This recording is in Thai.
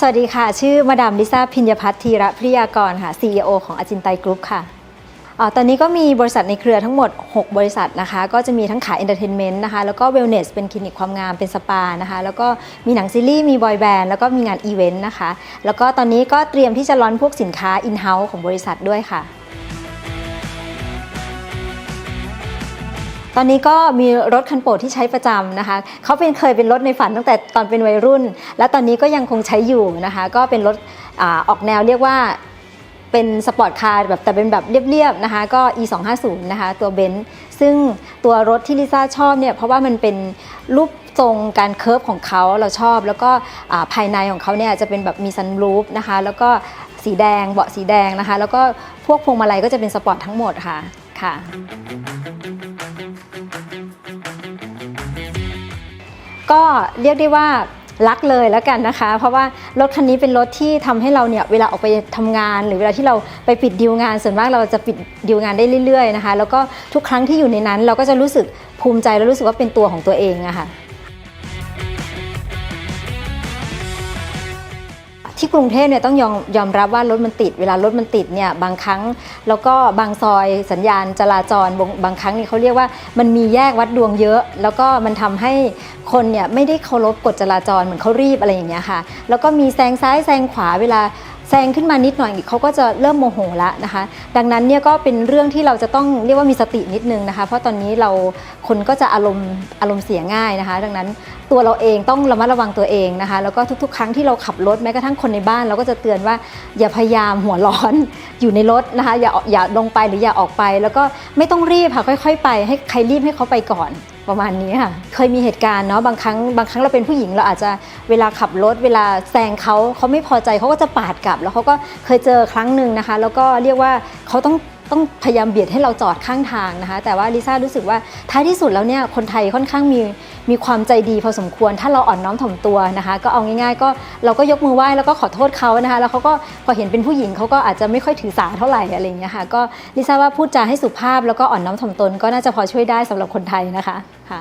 สวัสดีค่ะ ชื่อมาดามลิซ่าพิญญพัฒน์ธีระพิยากรค่ะ CEO ของอาจินไตกรุ๊ปค่ะออตอนนี้ก็มีบริษัทในเครือทั้งหมด 6 บริษัทนะคะ ก็จะมีทั้งขายเอนเตอร์เทนเมนต์นะคะ แล้วก็เวลเนสเป็นคลินิกความงาม เป็นสปานะคะ แล้วก็มีหนังซีรีส์ มีบอยแบนด์ แล้วก็มีงานอีเวนต์นะคะ แล้วก็ตอนนี้ก็เตรียมที่จะร้อนพวกสินค้าอินเฮ้าส์ของบริษัทด้วยค่ะ ตอนนี้ก็มีรถคันโปรดที่ใช้ประจำนะคะเขาเป็นเคยเป็นรถในฝันตั้งแต่ตอนเป็นวัยรุ่น และตอนนี้ก็ยังคงใช้อยู่นะคะ ก็เป็นรถอออกแนวเรียกว่าเป็นสปอร์ตคาร์แบบแต่เป็นแบบเรียบๆนะคะ ก็ e 2 5 0นะคะ ตัวเบนซ์ซึ่งตัวรถที่ลิซ่าชอบเนี่ย เพราะว่ามันเป็นรูปทรงการเคิร์ฟของเขาเราชอบ แล้วก็ภายในของเขาเนี่ยจะเป็นแบบมีซันรูฟนะคะ แล้วก็สีแดงเบาะสีแดงนะคะ แล้วก็พวกพวงมาลัยก็จะเป็นสปอร์ตทั้งหมดค่ะค่ะ ก็เรียกได้ว่ารักเลยแล้วกันนะคะ เพราะว่ารถคันนี้เป็นรถที่ทำให้เราเนี่ยเวลาออกไปทำงาน หรือเวลาที่เราไปปิดดีลงาน ส่วนมากเราจะปิดดีลงานได้เรื่อยๆนะคะ แล้วก็ทุกครั้งที่อยู่ในนั้น เราก็จะรู้สึกภูมิใจและรู้สึกว่าเป็นตัวของตัวเองอะค่ะ ที่กรุงเทพเนี่ยต้องยอมยอมรับว่ารถมันติด เวลารถมันติดเนี่ยบางครั้งแล้วก็บางซอยสัญญาณจราจรบางบางครั้งนี่เขาเรียกว่ามันมีแยกวัดดวงเยอะ แล้วก็มันทำให้คนเนี่ยไม่ได้เคารพกฎจราจรเหมือนเขารีบอะไรอย่างเงี้ยค่ะ แล้วก็มีแซงซ้ายแซงขวาเวลา แซงขึ้นมานิดหน่อยเขาก็จะเริ่มโมโหละนะคะ ดังนั้นเนี่ยก็เป็นเรื่องที่เราจะต้องเรียกว่ามีสตินิดนึงนะคะ เพราะตอนนี้เราคนก็จะอารมณ์อารมณ์เสียง่ายนะคะ ดังนั้นตัวเราเองต้องระมัดระวังตัวเองนะคะ แล้วก็ทุกๆ ครั้งที่เราขับรถแม้กระทั่งคนในบ้าน เราก็จะเตือนว่าอย่าพยายามหัวร้อนอยู่ในรถนะคะ อย่าอย่าลงไปหรืออย่าออกไป แล้วก็ไม่ต้องรีบค่ะค่อย ๆ ไปให้ใครรีบให้เขาไปก่อน ประมาณนี้ค่ะ เคยมีเหตุการณ์เนาะบางครั้งบางครั้งเราเป็นผู้หญิงเราอาจจะเวลาขับรถเวลาแซงเขาเขาไม่พอใจเขาก็จะปาดกลับ แล้วเขาก็เคยเจอครั้งหนึ่งนะคะ แล้วก็เรียกว่าเขาต้อง ต้องพยายามเบียดให้เราจอดข้างทางนะคะ แต่ว่าลิซ่ารู้สึกว่าท้ายที่สุดแล้วเนี่ยคนไทยค่อนข้างมีมีความใจดีพอสมควร ถ้าเราอ่อนน้อมถ่อมตัวนะคะ ก็เอาง่ายๆ ก็เราก็ยกมือไหว้แล้วก็ขอโทษเขานะคะ แล้วเขาก็พอเห็นเป็นผู้หญิงเขาก็อาจจะไม่ค่อยถือสาเท่าไหร่อะไรอย่างเงี้ยค่ะก็ลิซ่าว่าพูดจาให้สุภาพแล้วก็อ่อนน้อมถ่อมตนก็น่าจะพอช่วยได้สำหรับคนไทยนะคะค่ะ